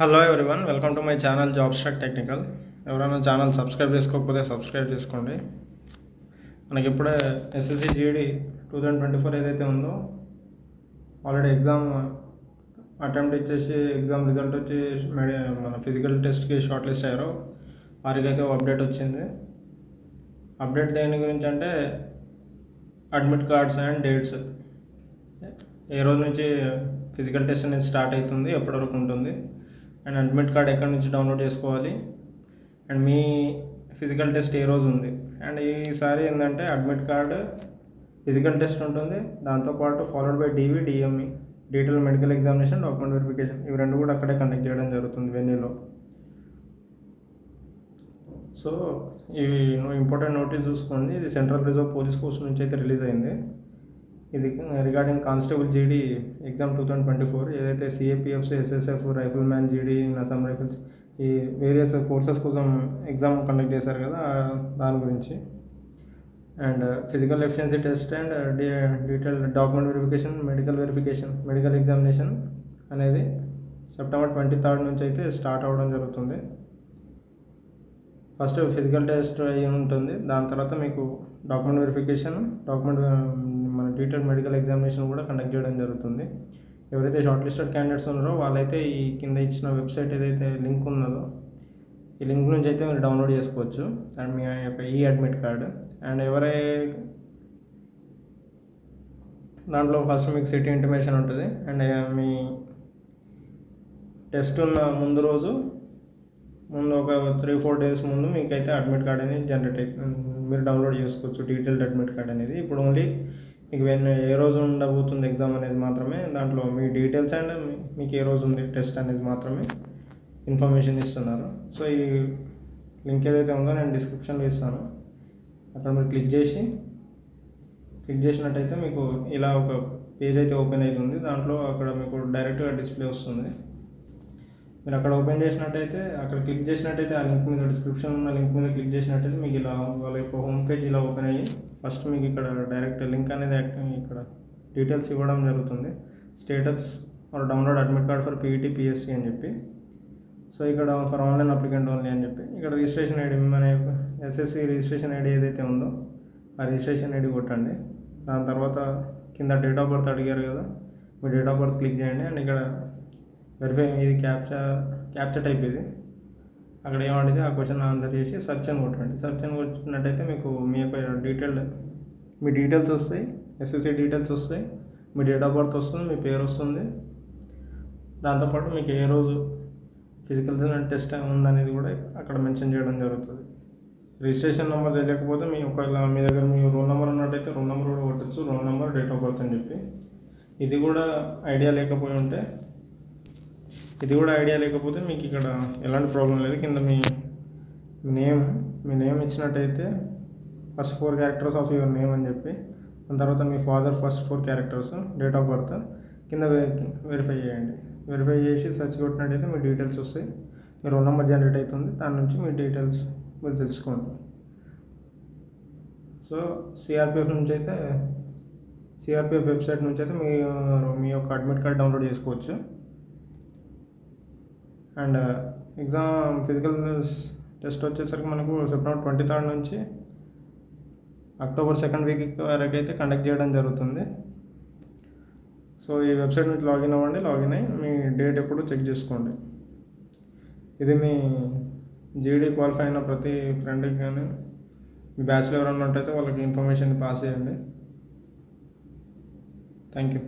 Hello everyone welcome to my channel job stock technical ఎవరైనా channel subscribe చేసుకోకపోతే subscribe చేసుకోండి. మనకి ఇప్పుడే SSC GD two thousand twenty four ఏదైతే ఉందో ఆల్రెడీ ఎగ్జామ్ అటెంప్ట్ ఇచ్చేసి ఎగ్జామ్ రిజల్ట్ వచ్చి మన ఫిజికల్ టెస్ట్కి షార్ట్ లిస్ట్ అయ్యారు. వారికి అయితే అప్డేట్ వచ్చింది. అప్డేట్ దేని గురించి అంటే అడ్మిట్ కార్డ్స్ అండ్ డేట్స్ ఏ రోజు నుంచి ఫిజికల్ టెస్ట్ అనేది స్టార్ట్ అవుతుంది ఎప్పటి వరకు ఉంటుంది. అండ్ అడ్మిట్ కార్డ్ ఎక్కడి నుంచి డౌన్లోడ్ చేసుకోవాలి? అండ్ మీ ఫిజికల్ టెస్ట్ ఏ రోజు ఉంది? అండ్ ఈసారి ఏంటంటే అడ్మిట్ కార్డ్ ఫిజికల్ టెస్ట్ ఉంటుంది. దాంతోపాటు followed by D V D M E detail medical examination document verification. ఇవి రెండు కూడా అక్కడే కండక్ట్ చేయడం జరుగుతుంది వెన్యూలో సో ఇవి ఇంపార్టెంట్ నోటీస్ చూసుకోండి. ఇది సెంట్రల్ రిజర్వ్ పోలీస్ ఫోర్స్ నుంచి అయితే రిలీజ్ అయింది. ఇది regarding constable G D exam two thousand twenty four ఏదైతే C A P Fs S S F rifleman G D Assam rifles ఈ వేరియస్ ఫోర్సెస్ కోసం ఎగ్జామ్ కండక్ట్ చేశారు కదా దాని గురించి. And physical efficiency test and detail document verification medical verification medical examination అనేది September twenty third నుంచి అయితే start అవ్వడం జరుగుతుంది. ఫస్ట్ ఫిజికల్ టెస్ట్ అయి ఉంటుంది. దాని తర్వాత మీకు డాక్యుమెంట్ వెరిఫికేషన్ డాక్యుమెంట్ మన డీటెయిల్ మెడికల్ ఎగ్జామినేషన్ కూడా కండక్ట్ చేయడం జరుగుతుంది. ఎవరైతే షార్ట్ లిస్టెడ్ క్యాండిడేట్స్ ఉన్నారో వాళ్ళైతే ఈ కింద ఇచ్చిన వెబ్సైట్ ఏదైతే లింక్ ఉన్నదో ఈ లింక్ నుంచి అయితే మీరు డౌన్లోడ్ చేసుకోవచ్చు. అండ్ మీ యొక్క ఈ అడ్మిట్ కార్డ్. అండ్ ఎవరై దాంట్లో ఫస్ట్ మీకు సిటీ ఇంటిమేషన్ ఉంటుంది. అండ్ మీ టెస్ట్ ఉన్న ముందు రోజు ముందు ఒక త్రీ ఫోర్ డేస్ ముందు మీకైతే అడ్మిట్ కార్డ్ అనేది జనరేట్ అవుతుంది మీరు డౌన్లోడ్ చేసుకోవచ్చు డీటెయిల్డ్ అడ్మిట్ కార్డ్ అనేది. ఇప్పుడు ఓన్లీ మీకు వెన్ ఏ రోజు ఉండబోతుంది ఎగ్జామ్ అనేది మాత్రమే దాంట్లో మీ డీటెయిల్స్ అండ్ మీకు ఏ రోజు ఉంది టెస్ట్ అనేది మాత్రమే ఇన్ఫర్మేషన్ ఇస్తున్నారు. సో ఈ లింక్ ఏదైతే ఉందో నేను డిస్క్రిప్షన్లో ఇస్తాను. అక్కడ మీరు క్లిక్ చేసి క్లిక్ చేసినట్టయితే మీకు ఇలా ఒక పేజ్ అయితే ఓపెన్ అవుతుంది దాంట్లో అక్కడ మీకు డైరెక్ట్గా డిస్ప్లే వస్తుంది. మీరు అక్కడ ఓపెన్ చేసినట్టయితే అక్కడ క్లిక్ చేసినట్టయితే ఆ లింక్ మీద డిస్క్రిప్షన్ ఉన్న లింక్ మీద క్లిక్ చేసినట్టయితే మీకు ఇలా వాళ్ళ యొక్క హోమ్ పేజ్ ఇలా ఓపెన్ అయ్యి ఫస్ట్ మీకు ఇక్కడ డైరెక్ట్ లింక్ అనేది ఇక్కడ డీటెయిల్స్ ఇవ్వడం జరుగుతుంది. Status or download admit card for P E T P S T అని చెప్పి. సో ఇక్కడ ఫర్ ఆన్లైన్ అప్లికెంట్ ఓన్లీ అని చెప్పి. ఇక్కడ రిజిస్ట్రేషన్ ఐడి మన S S C registration I D ఏదైతే ఉందో ఆ రిజిస్ట్రేషన్ ఐడి కొట్టండి. దాని తర్వాత కింద డేట్ ఆఫ్ బర్త్ అడిగారు కదా మీ డేట్ ఆఫ్ బర్త్ క్లిక్ చేయండి. అండ్ ఇక్కడ వెరిఫై ఇది క్యాప్చా క్యాప్చా టైప్ ఇది. అక్కడ ఏమంటే ఆ క్వశ్చన్ ఆన్సర్ చేసి సర్చ్ అని కొట్టండి. సర్చ్ అని కొట్టినట్టయితే మీకు మీ యొక్క డీటెయిల్ మీ డీటెయిల్స్ వస్తాయి. ఎస్ఎస్సి డీటెయిల్స్ వస్తాయి. మీ డేట్ ఆఫ్ బర్త్ వస్తుంది మీ పేరు వస్తుంది. దాంతోపాటు మీకు ఏ రోజు ఫిజికల్ టెస్ట్ ఉందనేది కూడా అక్కడ మెన్షన్ చేయడం జరుగుతుంది. రిజిస్ట్రేషన్ నెంబర్ తెలియకపోతే మీ ఒకవేళ మీ దగ్గర మీ రోల్ నెంబర్ ఉన్నట్టయితే రోల్ నెంబర్ కూడా కొట్టచ్చు. Roll number date of birth అని చెప్పి. ఇది కూడా ఐడియా లేకపోయి ఉంటే ఇది కూడా ఐడియా లేకపోతే మీకు ఇక్కడ ఎలాంటి ప్రాబ్లం లేదు. కింద మీ నేమ్ మీ నేమ్ ఇచ్చినట్టయితే first four characters of your name అని చెప్పి దాని తర్వాత మీ father first four characters date of birth కింద వెరిఫై చేయండి. వెరిఫై చేసి సెర్చ్ కొట్టినట్టయితే మీ డీటెయిల్స్ వస్తాయి. మీ రోల్ నెంబర్ జనరేట్ అవుతుంది. దాని నుంచి మీ డీటెయిల్స్ మీరు తెలుసుకోండి. సో సిఆర్పిఎఫ్ నుంచి అయితే సిఆర్పిఎఫ్ వెబ్సైట్ నుంచి అయితే మీ మీ యొక్క అడ్మిట్ కార్డ్ డౌన్లోడ్ చేసుకోవచ్చు. అండ్ ఎగ్జామ్ ఫిజికల్ టెస్ట్ వచ్చేసరికి మనకు సెప్టెంబర్ ట్వంటీ థర్డ్ నుంచి అక్టోబర్ సెకండ్ వీక్ వరకు అయితే కండక్ట్ చేయడం జరుగుతుంది. సో ఈ వెబ్సైట్ నుంచి లాగిన్ అవ్వండి లాగిన్ అయ్యి మీ డేట్ ఎప్పుడు చెక్ చేసుకోండి. ఇది మీ జీడీ క్వాలిఫై అయిన ప్రతి ఫ్రెండ్కి కానీ మీ బ్యాచ్లో ఎవరైనా ఉంటే వాళ్ళకి ఇన్ఫర్మేషన్ పాస్ చేయండి. Thank you.